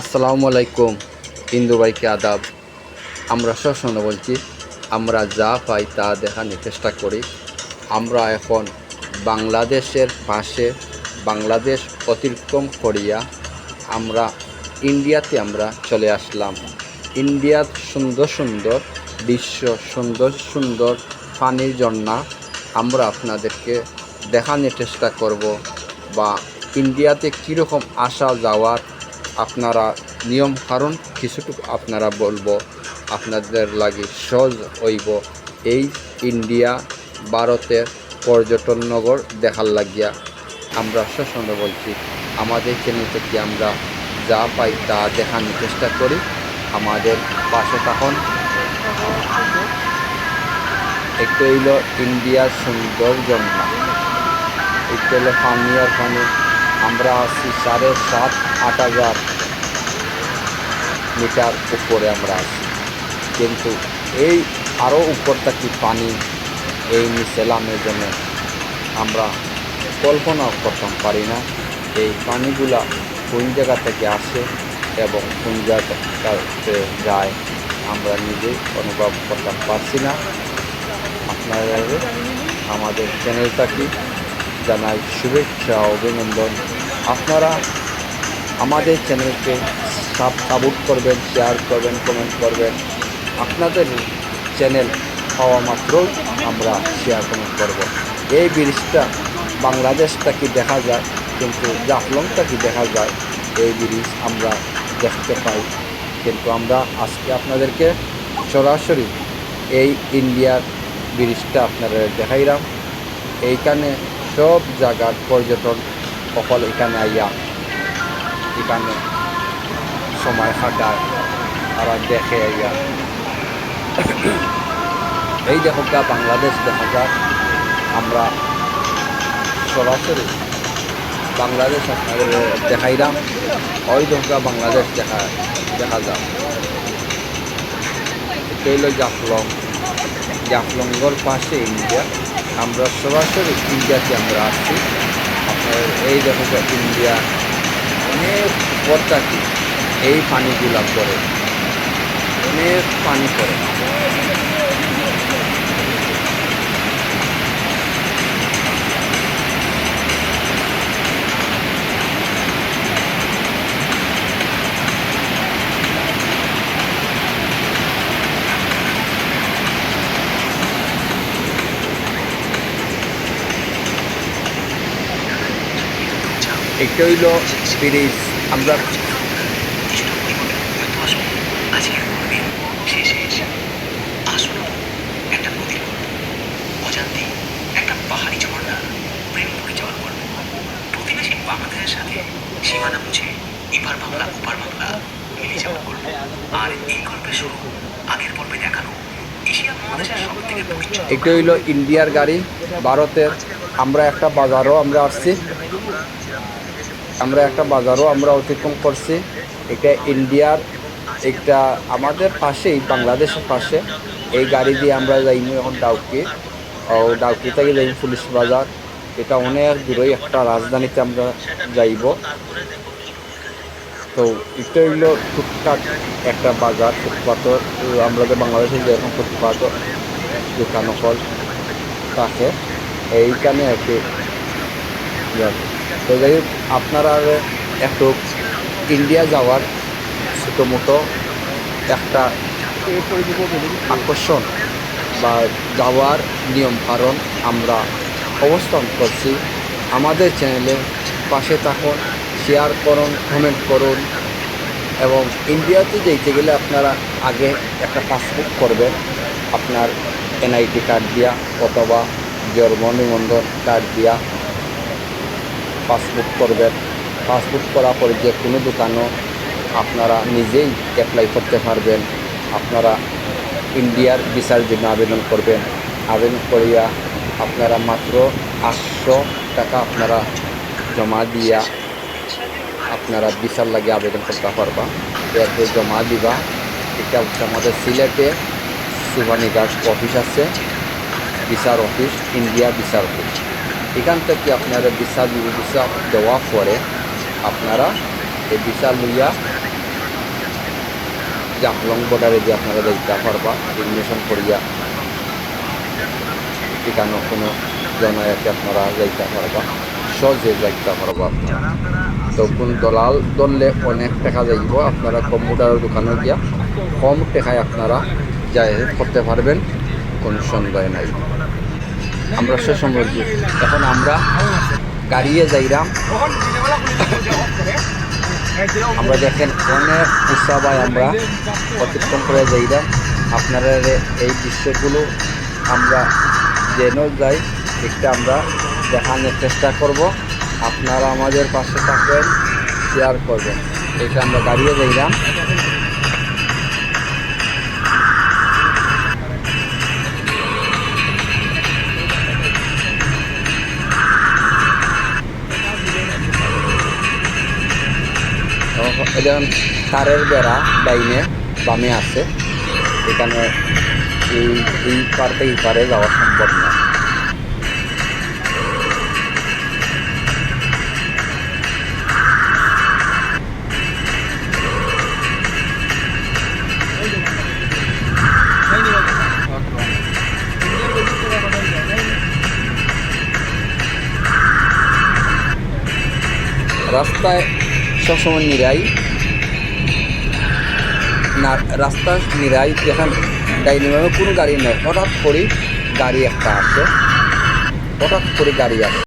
আসসালামু আলাইকুম হিন্দু ভাইকে আদাব। আমরা সবসময় বলছি, আমরা যা পাই তা দেখানোর চেষ্টা করি। আমরা এখন বাংলাদেশের পাশে, বাংলাদেশ অতিক্রম করিয়া আমরা, ইন্ডিয়াতে আমরা চলে আসলাম। ইন্ডিয়ার সুন্দর সুন্দর দৃশ্য সুন্দর সুন্দর পানির ঝর্ণা আমরা আপনাদেরকে দেখানোর চেষ্টা করব বা ইন্ডিয়াতে কীরকম আসা যাওয়ার আপনারা নিয়ম কারণ কিছুটুকু আপনারা বলব, আপনাদের লাগে সহজ হইব। এই ইন্ডিয়া, ভারতের পর্যটন নগর দেখার লাগিয়া আমরা সবসময় বলছি। আমাদের চ্যানেল থেকে আমরা যা পাই তা দেখানোর চেষ্টা করি। আমাদের পাশে তখন একটু হইল ইন্ডিয়ার সুন্দর জন্মা একটু হইল পানি আর পানি। আমরা আছি সাড়ে সাত, আট হাজার মিটার উপরে আমরা আছি। কিন্তু এই আরও উপরটা কি পানি? এই নিচে জন্য আমরা কল্পনাও করতে পারি না। এই পানিগুলা কোন জায়গা থেকে আসে এবং কোন জায়গাতে যায়, আমরা নিজেই অনুভব করতে পারছি না। আপনারা আমাদের চ্যানেলটাকে জানাই শুভেচ্ছা অভিনন্দন। আপনারা আমাদের চ্যানেলকে সাপোর্ট করবেন শেয়ার করবেন কমেন্ট করবেন। আপনাদের চ্যানেল পাওয়া মাত্র আমরা শেয়ার কমেন্ট করব। এই ব্রিজটা বাংলাদেশটা কি দেখা যায়, কিন্তু জাফলংটা কি দেখা যায়, এই ব্রিজ আমরা দেখতে পাই। কিন্তু আমরা আজকে আপনাদেরকে সরাসরি এই ইন্ডিয়ার ব্রিজটা আপনারা দেখাইলাম। এইখানে সব জায়গার পর্যটন সকল এখানে আইয়া এখানে সময় কাটায়, তারা দেখে আইয়া। এই দেখা বাংলাদেশ দেখা যাক, আমরা সরাসরি বাংলাদেশ আপনাদের দেখাইলাম। ওই দেখা বাংলাদেশ দেখা দেখা যায় হইল জাফলং। জাফলঙ্গর পাশে ইন্ডিয়া। আমরা সরাসরি ইন্ডিয়াতে আমরা আসছি আপনার এই দেখো ইন্ডিয়া অনেক পদ্মাটি এই পানিগুলা করে অনেক পানি পড়ে। গল্প প্রতিবেশী বাংলাদেশের সাথে সীমানা এপার বাংলা ওপার বাংলা গল্প আর এই গল্পের শুরু আগের পর্বে দেখানো এশিয়া মহাদেশের একটা হইল ইন্ডিয়ার গাড়ি, ভারতের আমরা একটা বাজারও আমরা আসছি। আমরা একটা বাজারও আমরা অতিক্রম করছি। এটা ইন্ডিয়ার একটা আমাদের পাশেই, বাংলাদেশের পাশে। এই গাড়ি দিয়ে আমরা যাইনি এখন ডাউকি। ও ডাউকি থেকে যাই পুলিশ বাজার। এটা অনেক দূরেই একটা রাজধানীতে আমরা যাইব। তো এটা হইল টুকটাক একটা বাজার, ফুটপাত। আমাদের বাংলাদেশে যেরকম ফুটপাত দোকান কল থাকে এইখানে যাবে। তো যাই হোক, আপনারা একটু ইন্ডিয়া যাওয়ার ছোটো মোটো একটা আকর্ষণ বা যাওয়ার নিয়ম কারণ আমরা অবস্থান করছি আমাদের চ্যানেলে পাশে থাকুন শেয়ার করুন কমেন্ট করুন এবং ইন্ডিয়াতে যেতে গেলে আপনারা আগে একটা পাসবুক করবেন, আপনার এনআইডি কার্ড দিয়া অথবা জন্ম নিবন্ধন কার্ড দিয়া পাসবুক করবেন। পাসবুক করার পরে যে কোনো দোকানও আপনারা নিজেই অ্যাপ্লাই করতে পারবেন। আপনারা ইন্ডিয়ার ভিসার জন্য আবেদন করবেন। আবেদন করিয়া আপনারা মাত্র আটশো টাকা আপনারা জমা দিয়া আপনারা ভিসার লাগে আবেদন করতে পারবা। এরপর জমা দিবা। এটা হচ্ছে আমাদের সিলেটে সুবানীঘাট অফিস আছে। ভিসার অফিস ইন্ডিয়া ভিসার অফিস এখান থেকে আপনারা ভিসা ভিসা দেওয়ার পরে আপনারা এই ভিসা লইয়া জাফলং বর্ডারে যে আপনারা যাইতে পারবা ইমিগ্রেশন করিয়া এখানে কোনো জনায়াকে আপনারা যাইতে পারবা, সহজে যাইতে পারবা আপনারা। তো কোন দলাল দললে অনেক টাকা যাইব, আপনারা কম্পিউটারের দোকানে গিয়া কম টাকায় আপনারা যাই করতে পারবেন, কোনো সন্দেহ নাই। আমরা সে সমৃদ্ধ এখন আমরা গাড়িয়ে যাইরাম। আমরা দেখেন অনেক উৎসাবায় আমরা অতিক্রম করে যাইরাম। আপনারা এই দৃশ্যগুলো আমরা যেন যাই, একটা আমরা দেখানোর চেষ্টা করব। আপনারা আমাদের পাশে থাকবেন শেয়ার করবেন। এটা আমরা গাড়িয়ে যাইলাম এটা তারের বেড়া ডাইনে বামে আছে। এখানে এই এই পার থেকে পারে যাওয়া সম্ভব না। রাস্তায় সবসময় নিরাই। না রাস্তা নিরাই যেখান ডাইনিভাবে কোনো গাড়ি নেই। হঠাৎ করে গাড়ি একটা আসে। হঠাৎ করে গাড়ি আসে।